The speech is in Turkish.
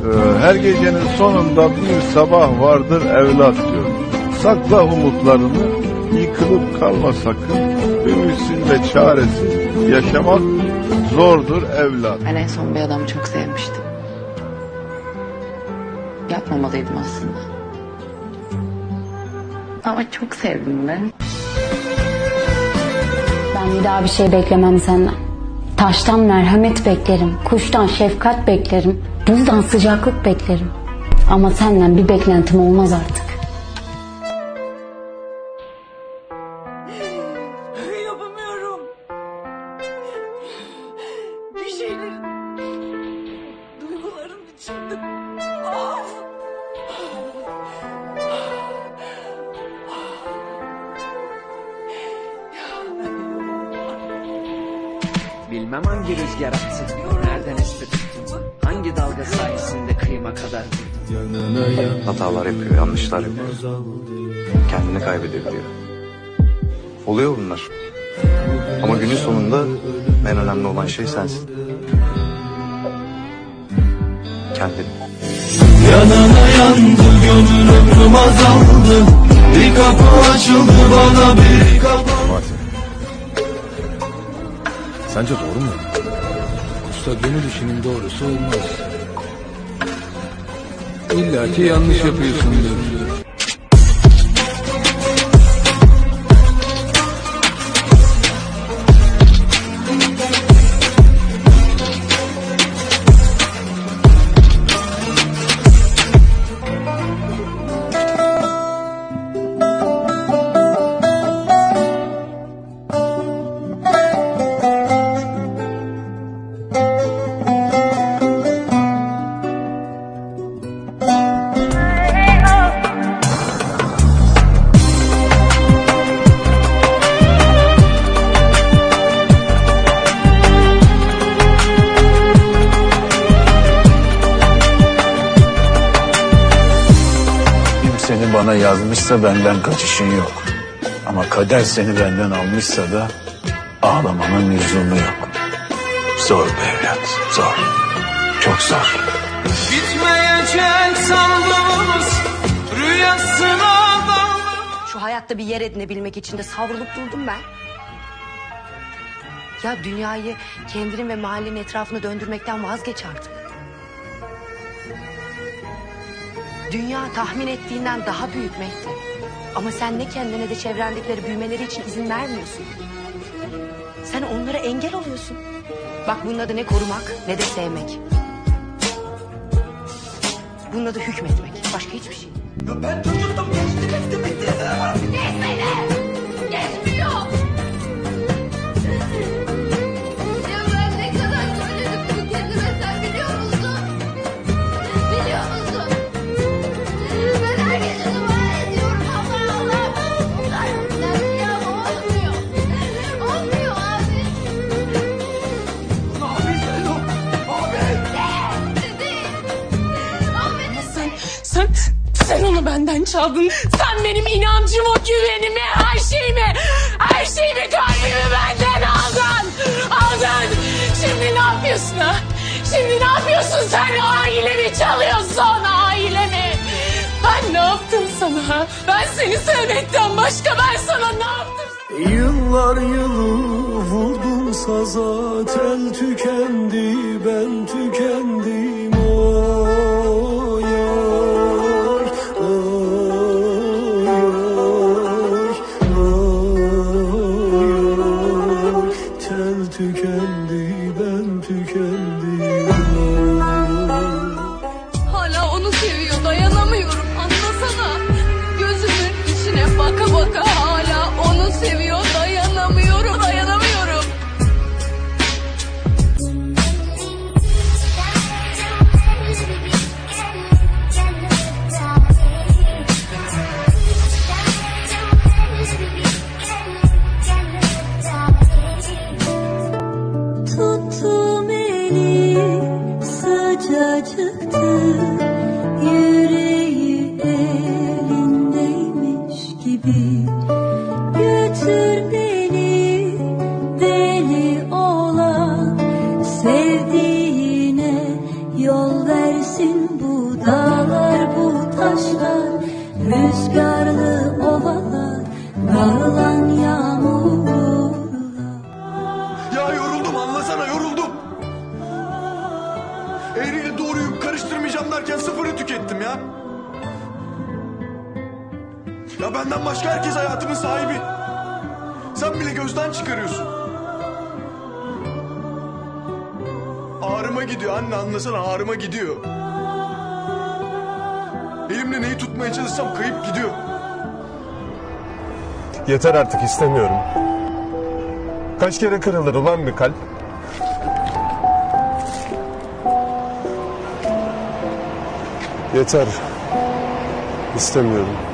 Ee, her gecenin sonunda bir sabah vardır evlat diyor. Sakla umutlarını, yıkılıp kalma sakın. Ümitsiz ve çaresiz yaşamak zordur evlat. Ben en son bir adamı çok sevmiştim. Yapmamalıydım aslında. Ama çok sevdim ben. Ben bir daha bir şey beklemem senden. Taştan merhamet beklerim, kuştan şefkat beklerim, buzdan sıcaklık beklerim. Ama senden bir beklentim olmaz artık. Yapamıyorum. Bir şeyler duyguların içinde. Of. Bilmem hangi rüzgar attı, nereden esti Hatalar yapıyor, yanlışlar yapıyor. Kendini kaybedebiliyor. Oluyor bunlar. Ama günün sonunda en önemli olan şey sensin. Kendin. Yanana yandı gönül ömrüm azaldı Bir kapı açıldı bana bir kapı Sence doğru mu? Usta gönül işinin doğrusu olmaz. İlla ki yanlış yapıyorsundur. Bana yazmışsa benden kaçışın yok. Ama kader seni benden almışsa da ağlamanın lüzumu yok. Zor be evlat, zor. Çok zor. Bitmeyecek sandığımız Rüyasına daldım Şu hayatta bir yer edinebilmek için de savrulup durdum ben. Ya dünyayı kendinin ve mahallenin etrafını döndürmekten vazgeç artık. Dünya tahmin ettiğinden daha büyük Mehdi. Ama sen ne kendine ne de çevrendekileri büyümeleri için izin vermiyorsun. Sen onlara engel oluyorsun. Bak bunun adı ne korumak ne de sevmek. Bunun adı hükmetmek. Başka hiçbir şey. Ben çocuktum geçti bitti bitti. Geçmiyor. Sen, sen, onu benden çaldın. Sen benim inancımı, güvenimi, her şeyimi, her şeyimi, kalbimi benden aldın. Aldın. Şimdi ne yapıyorsun ha? Şimdi ne yapıyorsun sen? Ailemi çalıyorsun, ailemi. Ben ne yaptım sana? Ben seni sevmekten başka ben sana ne yaptım? Yıllar yılı vurdum saza Tel tükendi Beni deli olan Sevdiğine yol ver misin bu dağlar bu taşlar Rüzgarlı ovalar Dağılan yağmurlar Ya yoruldum anlasana yoruldum. Eğriyle doğruyu karıştırmayacağım derken sıfırı tükettim ya. Ya benden başka herkes hayatımın sahibi. Sen bile gözden çıkarıyorsun. Ağrıma gidiyor anne anlasana ağrıma gidiyor. Elimle neyi tutmaya çalışsam kayıp gidiyor. Yeter artık istemiyorum. Kaç kere kırılır ulan bir kalp? Yeter. İstemiyorum.